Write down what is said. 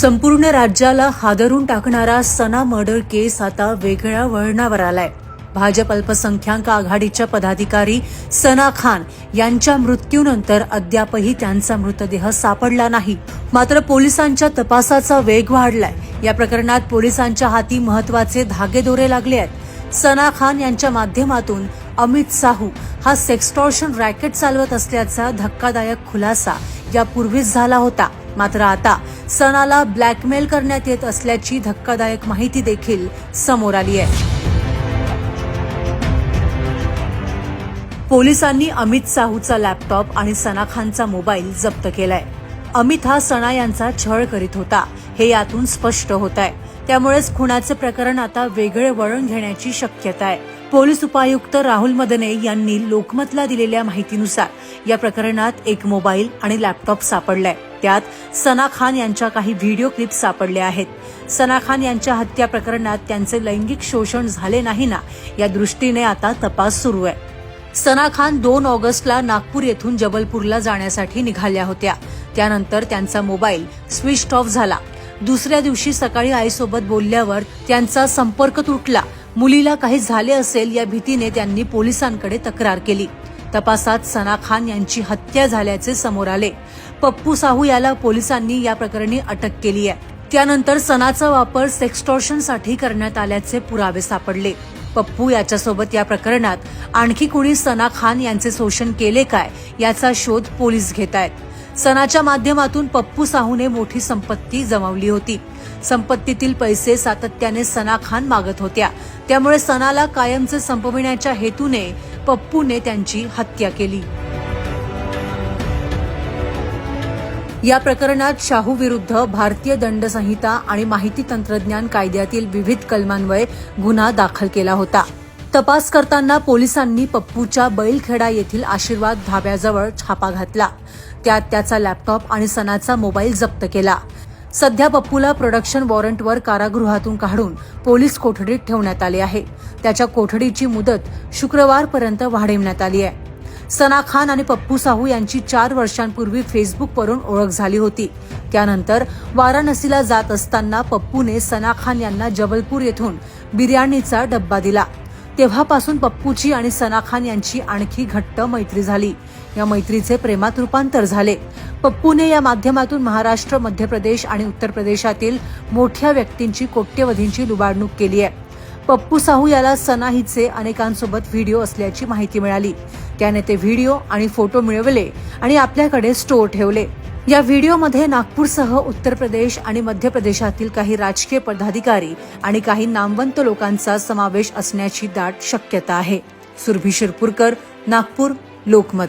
संपूर्ण राज्याला हादरून टाकणारा सना मर्डर केस आता वेगळ्या वळणावर आलाय. भाजप अल्पसंख्याक आघाडीच्या पदाधिकारी सना खान यांच्या मृत्यूनंतर अद्यापही त्यांचा मृतदेह सापडला नाही. मात्र पोलिसांच्या तपासाचा वेग वाढलाय. या प्रकरणात पोलिसांच्या हाती महत्त्वाचे धागेदोरे लागले आहेत. सना खान यांच्या माध्यमातून अमित साहू हा सेक्स्टॉर्शन रॅकेट चालवत असल्याचा धक्कादायक खुलासा यापूर्वीच झाला होता. मात्र आता सनाला ब्लॅकमेल करण्यात येत असल्याची धक्कादायक माहिती देखील समोर आली आहे. पोलिसांनी अमित साहूचा लॅपटॉप आणि सना खानचा मोबाईल जप्त केलाय. अमित हा सना यांचा छळ करीत होता. हे यातून स्पष्ट होत आहे. त्यामुळेच खुनाचे प्रकरण आता वेगळे वळण घेण्याची शक्यता आहे. पोलीस उपायुक्त राहुल मदने यांनी लोकमतला दिलेल्या माहितीनुसार या प्रकरणात एक मोबाईल आणि लॅपटॉप सापडलाय. त्यात सना खान यांच्या काही व्हिडिओ क्लिप सापडल्या आहेत. सना खान यांच्या हत्या प्रकरणात त्यांचे लैंगिक शोषण झाले नाही ना या दृष्टीने आता तपास सुरू आहे. सना खान दोन ऑगस्टला नागपूर येथून जबलपूरला जाण्यासाठी निघाल्या होत्या. त्यानंतर त्यांचा मोबाईल स्विच ऑफ झाला. दुसऱ्या दिवशी सकाळी आईसोबत बोलल्यावर त्यांचा संपर्क तुटला. मुलीला काही झाले असेल या भीतीने त्यांनी पोलिसांकडे तक्रार केली. तपासात सना खान यांची हत्या झाल्याचे समोर आले. पप्पू साहू याला पोलिसांनी या प्रकरणी अटक केली आहे. त्यानंतर सनाचा वापर सेक्स्टॉर्शनसाठी करण्यात आल्याचे पुरावे सापडले. पप्पू याच्यासोबत या प्रकरणात आणखी कुणी सना खान यांचे शोषण केले काय याचा शोध पोलीस घेत आहेत. सणाच्या माध्यमातून पप्पू साहूने मोठी संपत्ती जमवली होती. संपत्तीतील पैसे सातत्याने सना खान मागत होत्या. त्यामुळे सणाला कायमचे संपविण्याच्या हेतूने पप्पूने त्यांची हत्या केली. या प्रकरणात शाहू विरुद्ध भारतीय दंड संहिता आणि माहिती तंत्रज्ञान कायद्यातील विविध कलमान्वये गुन्हा दाखल केला होता. तपास करताना पोलिसांनी पप्पूच्या बैलखेडा येथील आशीर्वाद धाब्याजवळ छापा घातला. त्यात त्याचा लॅपटॉप आणि सणाचा मोबाईल जप्त केला. सध्या पप्पूला प्रोडक्शन वॉरंटवर कारागृहातून काढून पोलीस कोठडीत ठेवण्यात आले आहे. त्याच्या कोठडीची मुदत शुक्रवारपर्यंत वाढविण्यात आली आहे. सना खान आणि पप्पू साहू यांची चार वर्षांपूर्वी फेसबुकवरून ओळख झाली होती. त्यानंतर वाराणसीला जात असताना पप्पूने सना खान यांना जबलपूर येथून बिर्याणीचा डब्बा दिला. तेव्हापासून पप्पूची आणि सना खान यांची आणखी घट्ट मैत्री झाली. या मैत्रीचे प्रेमात रूपांतर झाले. पप्पूने या माध्यमातून महाराष्ट्र मध्य प्रदेश आणि उत्तर प्रदेशातील मोठ्या व्यक्तींची कोट्यवधींची लुबाडणूक केली आहे. पप्पू साहू याला सना हिचे अनेकांसोबत व्हिडिओ असल्याची माहिती मिळाली. त्याने ते व्हिडिओ आणि फोटो मिळवले आणि आपल्याकडे स्टोअर ठेवले. या व्हिडिओमध्ये नागपूरसह उत्तर प्रदेश आणि मध्य प्रदेशातील काही राजकीय पदाधिकारी आणि काही नामवंत लोकांचा समावेश असण्याची दाट शक्यता आहे. सुरभी शिरपूरकर नागपूर लोकमत.